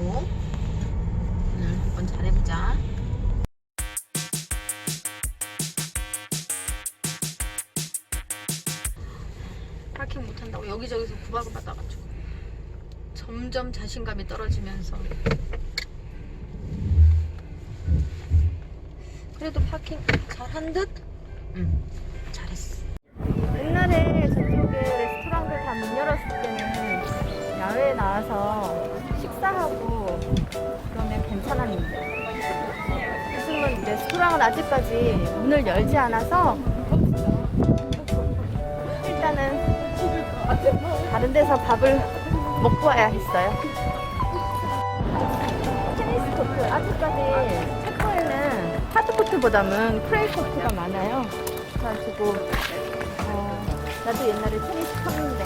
가지고 오늘 한번 잘해보자. 파킹 못한다고 여기저기서 구박을 받아가지고 점점 자신감이 떨어지면서 그래도 파킹 잘한 듯? 응 잘했어 옛날에 저쪽에 레스토랑들 다 문 열었을 때는 야외에 나와서 괜찮았는데 요즘은 레스토랑은 아직까지 문을 열지 않아서 일단은 다른 데서 밥을 먹고 와야 했어요. 테니스 코트 아직까지 체코에는 하드 코트보다는 클레이 코트가 많아요. 그래가지고 어, 나도 옛날에 테니스 쳤는데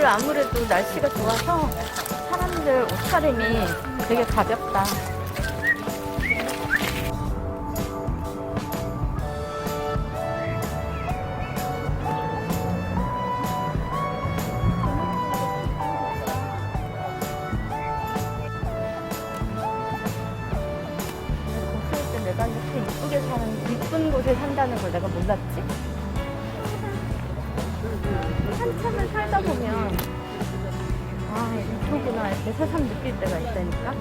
오늘 아무래도 날씨가 좋아서 사람들 옷차림이 되게 가볍다. 내가 이렇게 이쁘게 사는 이쁜 곳에 산다는 걸 내가 몰랐지? 한참을 살다 보면 아 이쁘구나 이렇게 새삼 느낄 때가 있다니까?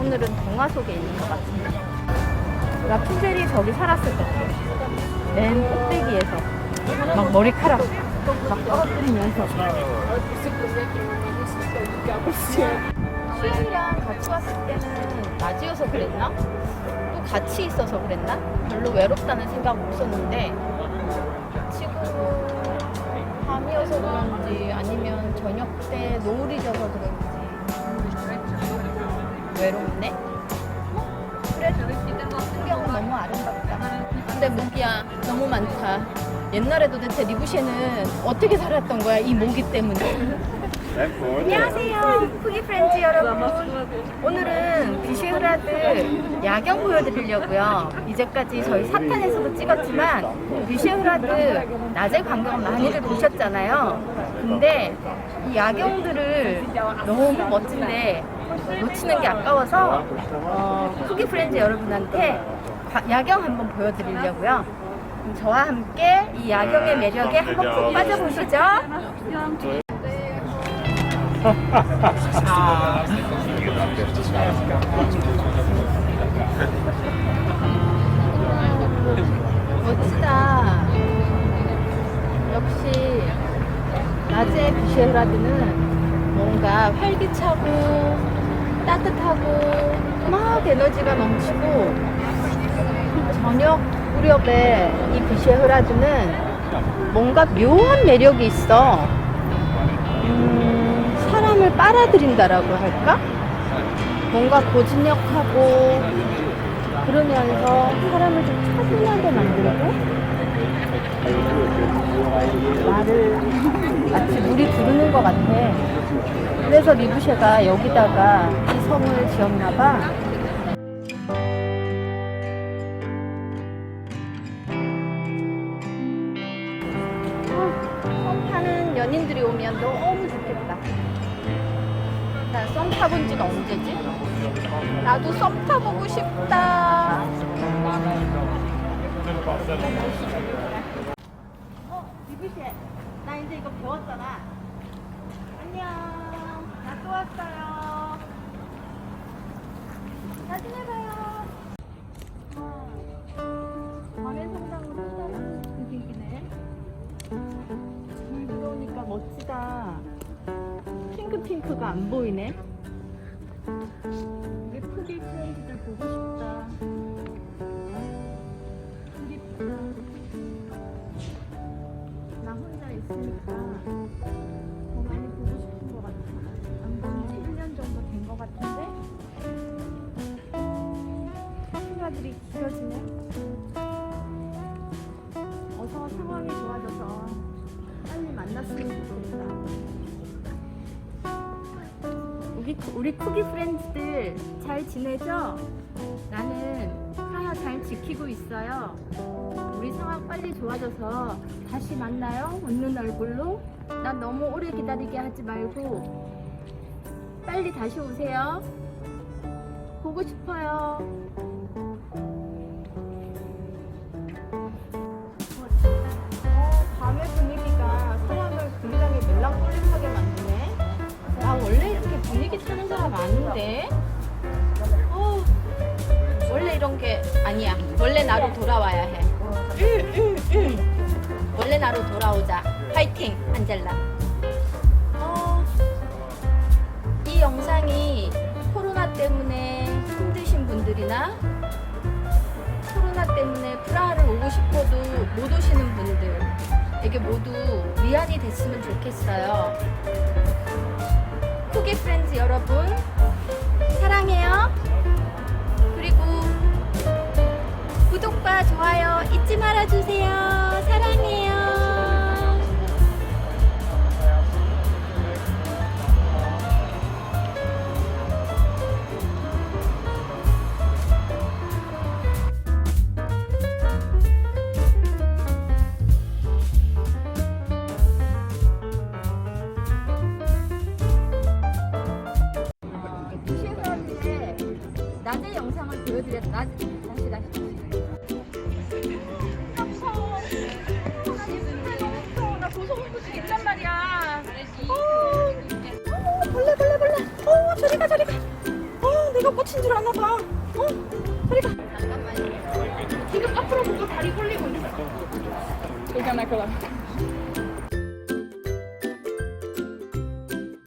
오늘은 동화 속에 있는 것 같은데 라푼젤이 저기 살았을 것 같아 맨 꼭대기에서 막 머리카락 막 떨어뜨리면서. 수영이랑 같이 왔을 때는 낮이어서 그랬나? 또 같이 있어서 그랬나? 별로 외롭다는 생각 없었는데 지금 밤이어서 그런지 아니면 저녁 때 노을이 져서 그런지 외롭네? 그래도 풍경은 너무 아름답다 근데 모기야 너무 많다 옛날에 도대체 리부쉐는 어떻게 살았던 거야 이 모기 때문에 안녕하세요 푸기 프렌즈 여러분. 오늘은 비쉐흐라드 야경 보여드리려고요. 이제까지 저희 사탄에서도 찍었지만 비쉐흐라드 낮에 광경 많이들 보셨잖아요. 근데 이 야경들을 너무 멋진데 놓치는 게 아까워서 어, 푸기 프렌즈 여러분한테 과- 야경 한번 보여드리려고요. 저와 함께 이 야경의 매력에 한번 푹 빠져보시죠 멋지다. 역시 낮에 비쉐흐라드는 뭔가 활기차고 따뜻하고 막 에너지가 넘치고 저녁 무렵에 이 비쉐흐라드는 뭔가 묘한 매력이 있어. 음, 사람을 빨아들인다라고 할까? 뭔가 고진력하고 그러면서 사람을 좀 차분하게 만들고 말을 마치 물이 부르는 것 같아. 그래서 리부쉐가 여기다가 이 성을 지었나 봐. 썸 타는 연인들이 오면 너무 썸 타본 지가 언제지? 나도 썸 타보고 싶다. 어, 리부쉐. 나 이제 이거 배웠잖아. 안녕. 나 또 왔어요. 사진 해봐요. 와, 밤의 성당으로 떠나는 분위기네. 물 들어오니까 멋지다. 핑크핑크가 안 보이네. 우리 우리 쿠기 프렌즈들 잘 지내죠? 나는 하나 잘 지키고 있어요. 우리 상황 빨리 좋아져서 다시 만나요. 웃는 얼굴로. 난 너무 오래 기다리게 하지 말고 빨리 다시 오세요. 보고 싶어요. 아닌데. 어, 원래 이런 게 아니야. 원래 나로 돌아와야 해. 원래 나로 돌아오자. 파이팅, 안젤라. 어, 이 영상이 코로나 때문에 힘드신 분들이나 코로나 때문에 프라하를 오고 싶어도 못 오시는 분들에게 모두 위안이 됐으면 좋겠어요. 쿠기 프렌즈 여러분, 사랑해요. 그리고 구독과 좋아요 잊지 말아주세요. 사랑해요. 낮의 영상을 보여드렸다. 낮, 다시 다시. 어, 벌레 벌레 벌레. 어, 저리 가 저리 가. 어, 내가 꽂힌 줄 아나 봐. 어, 저리 가. 잠깐만요. 지금 앞으로 보고 다리 굴리고 있어. Gonna collab.